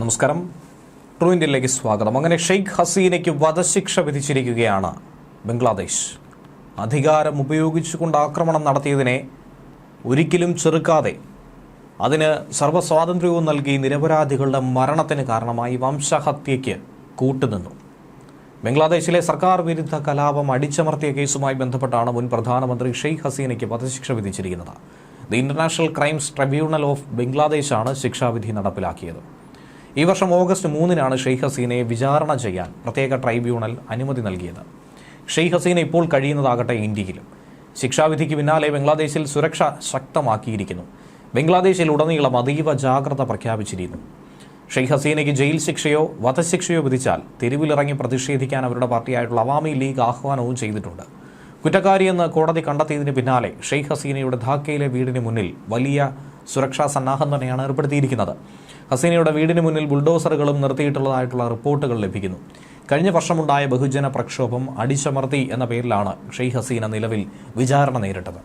നമസ്കാരം. ട്രൂ ഇന്ത്യയിലേക്ക് സ്വാഗതം. അങ്ങനെ ഷെയ്ഖ് ഹസീനയ്ക്ക് വധശിക്ഷ വിധിച്ചിരിക്കുകയാണ് ബംഗ്ലാദേശ്. അധികാരം ഉപയോഗിച്ചുകൊണ്ട് ആക്രമണം നടത്തിയതിനെ ഒരിക്കലും ചെറുക്കാതെ അതിന് സർവസ്വാതന്ത്ര്യവും നൽകി നിരപരാധികളുടെ മരണത്തിന് കാരണമായി വംശഹത്യയ്ക്ക് കൂട്ടുനിന്നു. ബംഗ്ലാദേശിലെ സർക്കാർ വിരുദ്ധ കലാപം അടിച്ചമർത്തിയ കേസുമായി ബന്ധപ്പെട്ടാണ് മുൻ പ്രധാനമന്ത്രി ഷെയ്ഖ് ഹസീനയ്ക്ക് വധശിക്ഷ വിധിച്ചിരിക്കുന്നത്. The international crimes tribunal of ബംഗ്ലാദേശാണ് ശിക്ഷാവിധി നടപ്പിലാക്കിയത്. ഈ വർഷം ഓഗസ്റ്റ് മൂന്നിനാണ് ഷെയ്ഖ് ഹസീനയെ വിചാരണ ചെയ്യാൻ പ്രത്യേക ട്രൈബ്യൂണൽ അനുമതി നൽകിയത്. ഷെയ്ഖ് ഹസീന ഇപ്പോൾ കഴിയുന്നതാകട്ടെ ഇന്ത്യയിലും. ശിക്ഷാവിധിക്ക് പിന്നാലെ ബംഗ്ലാദേശിൽ സുരക്ഷ ശക്തമാക്കിയിരിക്കുന്നു. ബംഗ്ലാദേശിൽ ഉടനീളം അതീവ ജാഗ്രത പ്രഖ്യാപിച്ചിരുന്നു ഷെയ്ഖ് ഹസീനയ്ക്ക് ജയിൽ ശിക്ഷയോ വധശിക്ഷയോ വിധിച്ചാൽ തെരുവിലിറങ്ങി പ്രതിഷേധിക്കാൻ അവരുടെ പാർട്ടിയായിട്ടുള്ള അവാമി ലീഗ് ആഹ്വാനവും ചെയ്തിട്ടുണ്ട്. കുറ്റക്കാരിയെന്ന് കോടതി കണ്ടെത്തിയതിന് പിന്നാലെ ഷെയ്ഖ് ഹസീനയുടെ ധാക്കയിലെ വീടിന് മുന്നിൽ വലിയ സുരക്ഷാ സന്നാഹം തന്നെയാണ് ഏർപ്പെടുത്തിയിരിക്കുന്നത്. ഹസീനയുടെ വീടിന് മുന്നിൽ ബുൾഡോസറുകളും നിർത്തിയിട്ടുള്ളതായിട്ടുള്ള റിപ്പോർട്ടുകൾ ലഭിക്കുന്നു. കഴിഞ്ഞ വർഷമുണ്ടായ ബഹുജന പ്രക്ഷോഭം അടിച്ചമർത്തി എന്ന പേരിലാണ് ഷെയ്ഖ് ഹസീന നിലവിൽ വിചാരണ നേരിട്ടത്.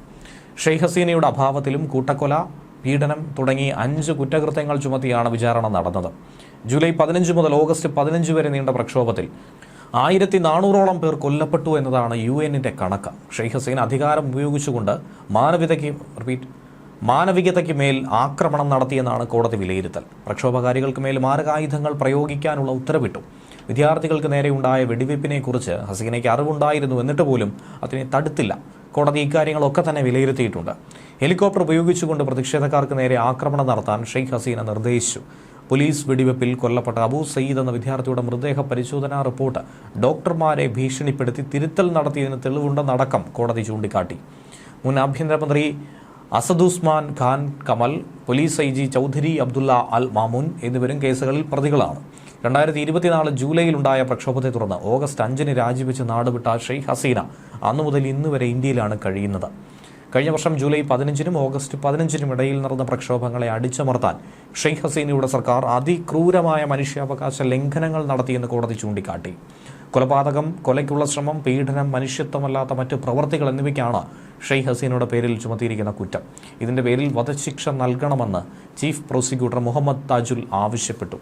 ഷെയ്ഖ് ഹസീനയുടെ അഭാവത്തിലും കൂട്ടക്കൊല പീഡനം തുടങ്ങി അഞ്ച് കുറ്റകൃത്യങ്ങൾ ചുമത്തിയാണ് വിചാരണ നടന്നത്. ജൂലൈ പതിനഞ്ച് മുതൽ ഓഗസ്റ്റ് പതിനഞ്ച് വരെ നീണ്ട പ്രക്ഷോഭത്തിൽ ആയിരത്തി നാനൂറോളം പേർ കൊല്ലപ്പെട്ടു എന്നതാണ് യു എന്നിന്റെ കണക്ക്. ഷെയ്ഖ് ഹസീൻ അധികാരം ഉപയോഗിച്ചുകൊണ്ട് മാനവികതയ്ക്ക് റിപ്പീറ്റ് മാനവികതയ്ക്ക് മേൽ ആക്രമണം നടത്തിയെന്നാണ് കോടതി വിലയിരുത്തൽ. പ്രക്ഷോഭകാരികൾക്ക് മേൽ മാരകായുധങ്ങൾ പ്രയോഗിക്കാനുള്ള ഉത്തരവിട്ടു. വിദ്യാർത്ഥികൾക്ക് നേരെയുണ്ടായ വെടിവയ്പ്പിനെ കുറിച്ച് ഹസീനയ്ക്ക് അറിവുണ്ടായിരുന്നു എന്നിട്ട് പോലും അതിനെ തടുത്തില്ല. കോടതി ഇക്കാര്യങ്ങളൊക്കെ തന്നെ വിലയിരുത്തിയിട്ടുണ്ട്. ഹെലികോപ്റ്റർ ഉപയോഗിച്ചുകൊണ്ട് പ്രതിഷേധക്കാർക്ക് നേരെ ആക്രമണം നടത്താൻ ഷെയ്ഖ് ഹസീന നിർദ്ദേശിച്ചു. പോലീസ് വെടിവെപ്പിൽ കൊല്ലപ്പെട്ട അബൂ സയ്യിദ് എന്ന വിദ്യാർത്ഥിയുടെ മൃതദേഹ പരിശോധനാ റിപ്പോർട്ട് ഡോക്ടർമാരെ ഭീഷണിപ്പെടുത്തി തിരുത്തൽ നടത്തിയതിന് തെളിവുണ്ടെന്നടക്കം കോടതി ചൂണ്ടിക്കാട്ടി. മുൻ ആഭ്യന്തരമന്ത്രി Asaduzzaman Khan Kamal police I G Chowdhury Abdullah Al Mamun എന്നിവരും കേസുകളിൽ പ്രതികളാണ്. രണ്ടായിരത്തി ഇരുപത്തിനാല് ജൂലൈയിലുണ്ടായ പ്രക്ഷോഭത്തെ തുടർന്ന് ഓഗസ്റ്റ് അഞ്ചിന് രാജിവെച്ച് നാടുവിട്ട ഷെയ്ഖ് ഹസീന അന്നു മുതൽ ഇന്ന് വരെ ഇന്ത്യയിലാണ് കഴിയുന്നത്. കഴിഞ്ഞ വർഷം ജൂലൈ പതിനഞ്ചിനും ഓഗസ്റ്റ് പതിനഞ്ചിനും ഇടയിൽ നടന്ന പ്രക്ഷോഭങ്ങളെ അടിച്ചമർത്താൻ ഷെയ്ഖ് ഹസീനയുടെ സർക്കാർ അതിക്രൂരമായ മനുഷ്യാവകാശ ലംഘനങ്ങൾ നടത്തിയെന്ന് കോടതി ചൂണ്ടിക്കാട്ടി. കൊലപാതകം കൊലയ്ക്കുള്ള ശ്രമം പീഡനം മനുഷ്യത്വമല്ലാത്ത മറ്റ് പ്രവർത്തികൾ എന്നിവയ്ക്കാണ് ഷെയ്ഖ് ഹസീനയുടെ പേരിൽ ചുമത്തിയിരിക്കുന്ന കുറ്റം. ഇതിന്റെ പേരിൽ വധശിക്ഷ നൽകണമെന്ന് ചീഫ് പ്രോസിക്യൂട്ടർ മുഹമ്മദ് താജുൽ ആവശ്യപ്പെട്ടു.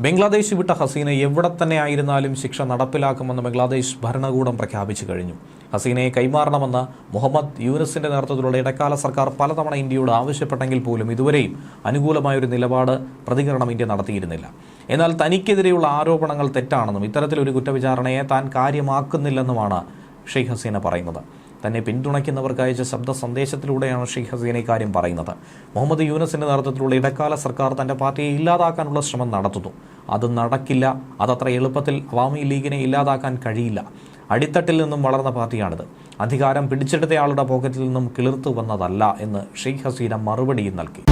ബംഗ്ലാദേശ് വിട്ട ഹസീന എവിടെ തന്നെ ആയിരുന്നാലും ശിക്ഷ നടപ്പിലാക്കുമെന്ന് ബംഗ്ലാദേശ് ഭരണകൂടം പ്രഖ്യാപിച്ചു കഴിഞ്ഞു. ഹസീനയെ കൈമാറണമെന്ന് മുഹമ്മദ് യൂനസിന്റെ നേതൃത്വത്തിലുള്ള ഇടക്കാല സർക്കാർ പലതവണ ഇന്ത്യയോട് ആവശ്യപ്പെട്ടെങ്കിൽ പോലും ഇതുവരെയും അനുകൂലമായ ഒരു നിലപാട് പ്രതികരണം ഇന്ത്യ നടത്തിയിരുന്നില്ല. എന്നാൽ തനിക്കെതിരെയുള്ള ആരോപണങ്ങൾ തെറ്റാണെന്നും ഇത്തരത്തിലൊരു കുറ്റവിചാരണയെ താൻ കാര്യമാക്കുന്നില്ലെന്നുമാണ് ഷെയ്ഖ് ഹസീന പറയുന്നത്. തന്നെ പിന്തുണയ്ക്കുന്നവർക്ക് അയച്ച ശബ്ദ സന്ദേശത്തിലൂടെയാണ് ഷെയ്ഖ് ഹസീന ഇക്കാര്യം പറയുന്നത്. മുഹമ്മദ് യൂനസിന്റെ നേതൃത്വത്തിലുള്ള ഇടക്കാല സർക്കാർ തന്റെ പാർട്ടിയെ ഇല്ലാതാക്കാനുള്ള ശ്രമം നടത്തുന്നു. അത് നടക്കില്ല. അതത്ര എളുപ്പത്തിൽ അവാമി ലീഗിനെ ഇല്ലാതാക്കാൻ കഴിയില്ല. അടിത്തട്ടിൽ നിന്നും വളർന്ന പാർട്ടിയാണിത്. അധികാരം പിടിച്ചെടുത്തയാളുടെ പോക്കറ്റിൽ നിന്നും കിളിർത്തു വന്നതല്ല എന്ന് ഷെയ്ഖ് ഹസീന മറുപടിയും നൽകി.